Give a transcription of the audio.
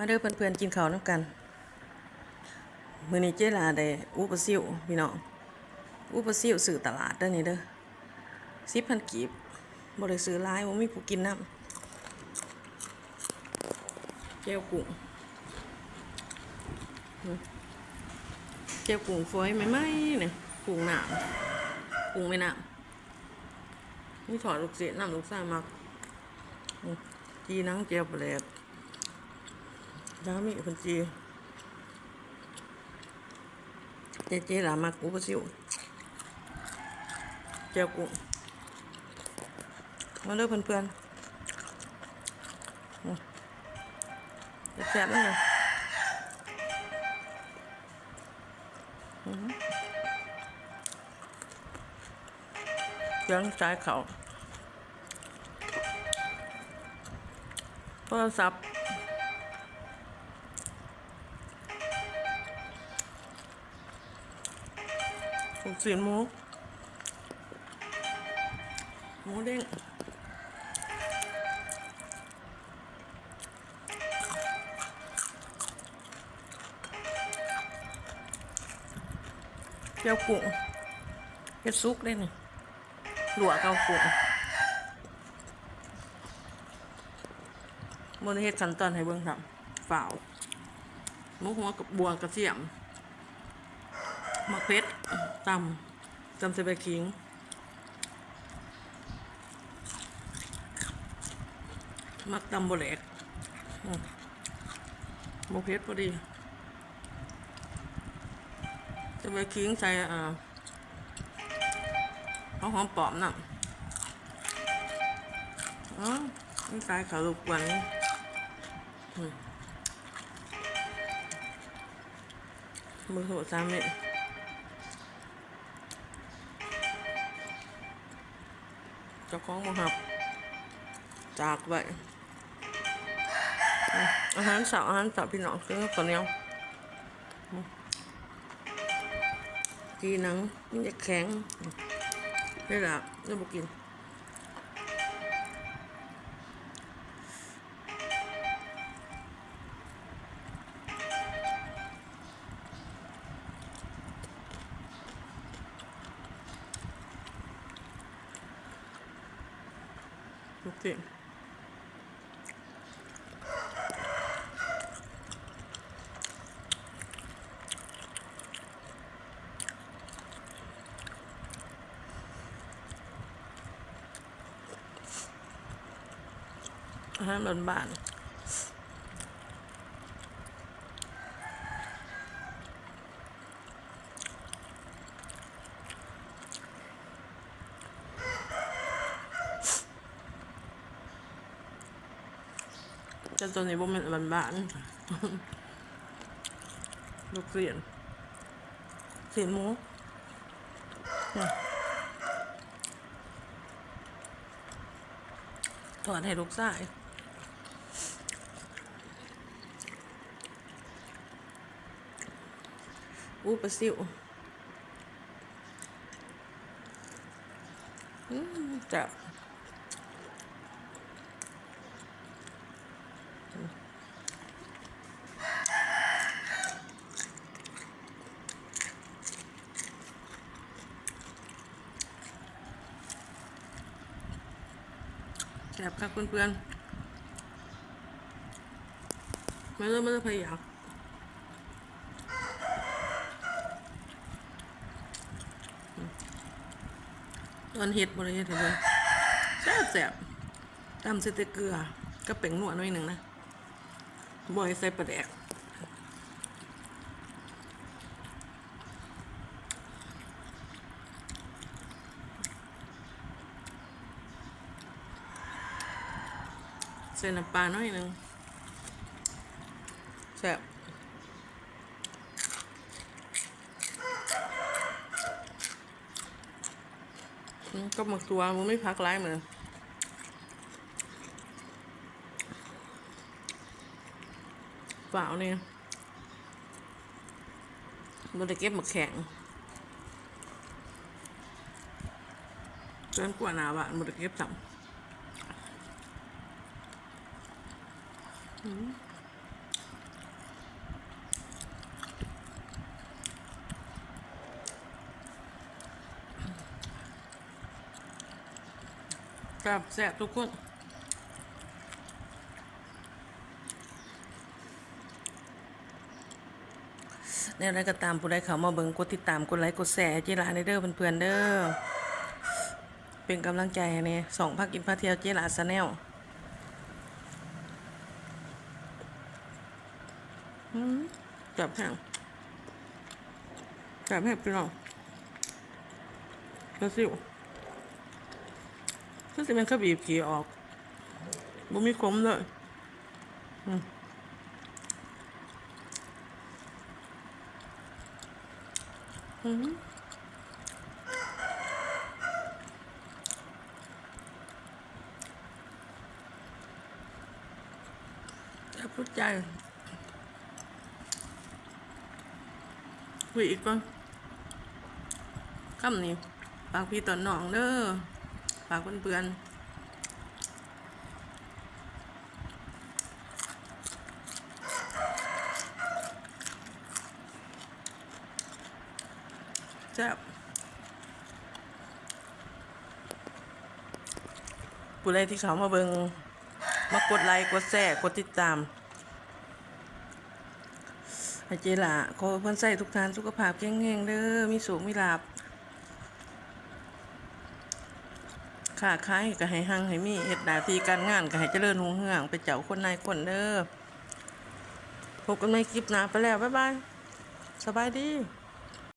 มาเด้อเพื่อนๆกินข้าวน้ำกัน มื้อนี้เจลาได้อุปซิวพี่น้องอุปซิวซื้อตลาดเด้อนี่เด้อ10,000กีบบ่ได้ซื้อหลายบ่ามีผู้กินน้ำแก้วกุ้งอืมแก้วกุ้งฝอยใหม่ๆเนี่ยกุ้งหน้ำกุ้งแม่น้ำนี่ถอดลูกเสียน้ำลูกซ่ามักจีนังแก้วแปลก น้ำมีคนจีเจเจหลามากูปะซิวเจ้ากุ้งมาเด้อเพื่อนๆอืมแซ่บๆนั่นเลยอืมเสียงสายเขาโทรศัพท์ ถูกเสียนหมูหมูเด้งเจียวกุ้งเฮ็ดซุกได้นี่หลวกเอากุ้งมันเฮ็ดขั้นตอนให้เบิ่งครับฝ่าวหมูหัวกับบัวกระเทียมมะเพ็ด ตำตำใส่ใบขิงมักตำบแหลกอืมเพ็ดพอดีใส่ใบขิงใส่อ่าเอาหอมปอมน่ะอ๋อนี่ใส่ขาลูกกวนอืมมือหัวสามเม็ด เจ้าของมาหับ จากไปอืมอาหารสาวอาหารสาวพี่น้องซื้อข้าวเหนียวอืมกีหนังมันจะแข็งอืมนี่แหละนี่บุกิน บุกินอาหารบ้านๆ แต่ตัวนี้บ่แม่นบานๆลูกเสียนเสียนหมูถอดให้ลูกชายอู้ปลาซิวอืมจะ แสบครับเพื่อนๆมาเริ่มมาเริ่มพยายามตอนเห็ดบริเวณเลยแสบแสบตำเสตเกลือก็เป่งหนวดหน่อยหนึ่งนะบ่อยใส่ปลาแดก ใส่น้ำปลาหน่อยหนึ่งแซ่บก็หมักตัวมันไม่พักร้ายเหมือนเปล่าเนี่ยมันจะเก็บหมักแข็งเกินกว่าหนาบะมันจะเก็บสัม กับแสบทุกคนเนี่ยแล้วก็ตามผู้ใดเขามาเบิ่งกดติดตามกดไลค์กดแชร์เจลาในเด้อเพื่อนๆเด้อเป็นกำลังใจเนี่ยสองพักกินพักเที่ยวเจลาซาแนล จับแห้งจับแห้งพี่น้องกระสิวก็จะเป็นข้าวบีบขี่ออกบ่มีขมเลยอืมอืมจะพูดใจ คุยอีกก่อนคำนี้ปากพี่ตอนน้องเด้อฝากเพื่อนๆแซ่บผู้ใดที่เขามาเบิงมากดไลค์กดแชร์กดติดตาม ให้เจล่ะขอเพื่อนใส่ทุกทานสุขภาพแข็งแรงเด้อมีสูงมีลาบค่ะขายก็ให้หังให้มีเหตุดาทีการงานก็ให้เจริญหุ่งเหืองไปเจ้าคนนายคนเด้อพบกันในคลิปหน้าไปแล้ว บ๊ายบาย สบายดี